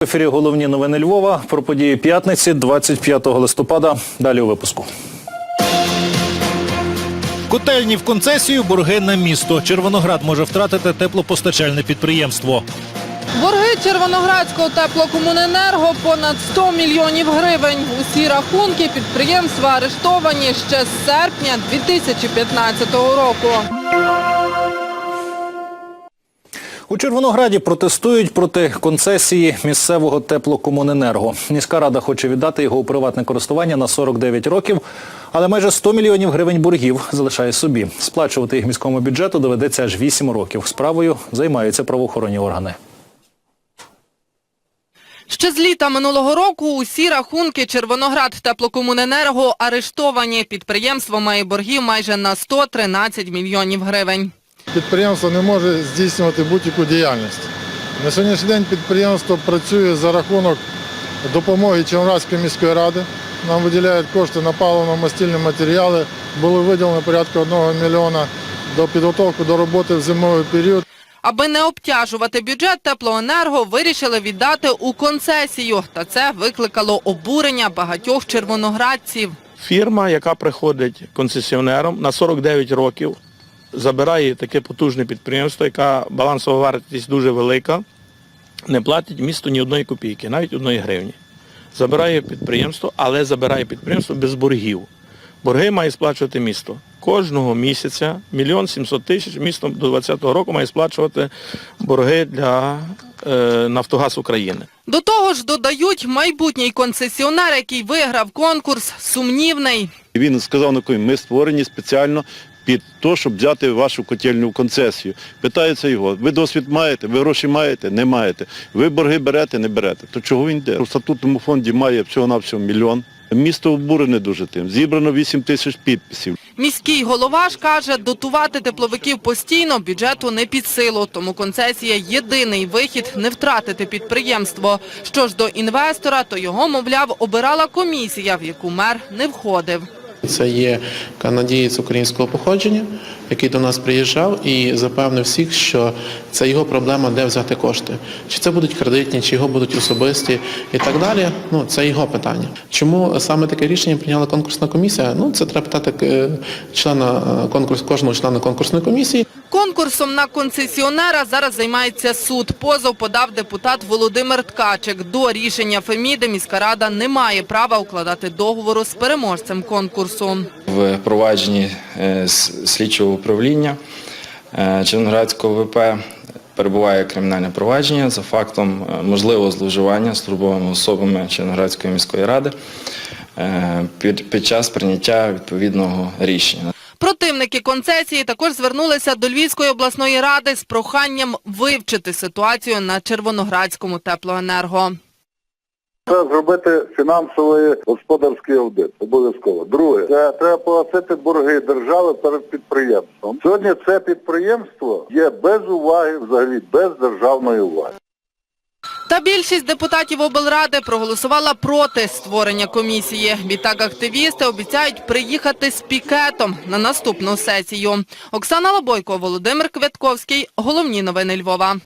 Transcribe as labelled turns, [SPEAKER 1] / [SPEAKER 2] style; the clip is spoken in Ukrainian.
[SPEAKER 1] В ефірі головні новини Львова про події п'ятниці, 25 листопада. Далі у випуску.
[SPEAKER 2] Котельні в концесію, борги на місто. Червоноград може втратити теплопостачальне підприємство.
[SPEAKER 3] Борги Червоноградського теплокомуненерго понад 100 мільйонів гривень. Усі рахунки підприємства арештовані ще з серпня 2015 року.
[SPEAKER 1] У Червонограді протестують проти концесії місцевого теплокомуненерго. Міська рада хоче віддати його у приватне користування на 49 років, але майже 100 мільйонів гривень боргів залишає собі. Сплачувати їх міському бюджету доведеться аж 8 років. Справою займаються правоохоронні органи.
[SPEAKER 3] Ще з літа минулого року усі рахунки Червоноград теплокомуненерго арештовані. Підприємство має боргів майже на 113 мільйонів гривень.
[SPEAKER 4] Підприємство не може здійснювати будь-яку діяльність. На сьогоднішній день підприємство працює за рахунок допомоги Червоноградської міської ради. Нам виділяють кошти на паливно-мастильні матеріали. Було виділено порядка 1 мільйона до підготовки до роботи в зимовий період.
[SPEAKER 3] Аби не обтяжувати бюджет, теплоенерго вирішили віддати у концесію. Та це викликало обурення багатьох червоноградців.
[SPEAKER 5] Фірма, яка приходить концесіонером на 49 років, забирає таке потужне підприємство, яка балансова вартість дуже велика, не платить місту ні одної копійки, навіть одної гривні. Забирає підприємство, але забирає підприємство без боргів. Борги має сплачувати місто. Кожного місяця мільйон сімсот тисяч місто до 2020 року має сплачувати борги для е, Нафтогаз України.
[SPEAKER 3] До того ж, додають, майбутній концесіонер, який виграв конкурс, сумнівний.
[SPEAKER 6] Він сказав на ми створені спеціально під те, щоб взяти вашу котельню в концесію. Питається його, ви досвід маєте, ви гроші маєте, не маєте. Ви борги берете, не берете. То чого він йде? У статутному фонді має всього-навсього мільйон. Місто обурене дуже тим. Зібрано 8 тисяч підписів.
[SPEAKER 3] Міський голова ж каже, дотувати тепловиків постійно бюджету не під силу, тому концесія – єдиний вихід не втратити підприємство. Що ж до інвестора, то його, мовляв, обирала комісія, в яку мер не входив.
[SPEAKER 7] Це є канадієць українського походження, який до нас приїжджав і запевнив всіх, що це його проблема, де взяти кошти. Чи це будуть кредитні, чи його будуть особисті і так далі. Ну, це його питання. Чому саме таке рішення прийняла конкурсна комісія? Ну, це треба питати е, члена е, конкурс, кожного члена конкурсної комісії.
[SPEAKER 3] Конкурсом на концесіонера зараз займається суд. Позов подав депутат Володимир Ткачик. До рішення Феміди міська рада не має права укладати договору з переможцем конкурсу.
[SPEAKER 8] в провадженні е, слідчого управління е, Червоноградського ВП перебуває кримінальне провадження за фактом е, можливого зловживання службовими особами Червоноградської міської ради під час прийняття відповідного рішення.
[SPEAKER 3] Противники концесії також звернулися до Львівської обласної ради з проханням вивчити ситуацію на Червоноградському теплоенерго.
[SPEAKER 9] Це зробити фінансовий господарський аудит. Обов'язково. Друге, це треба погасити борги держави перед підприємством. Сьогодні це підприємство є без уваги, взагалі без державної уваги.
[SPEAKER 3] Та більшість депутатів облради проголосувала проти створення комісії. Відтак активісти обіцяють приїхати з пікетом на наступну сесію. Оксана Лобойко, Володимир Квятковський. Головні новини Львова.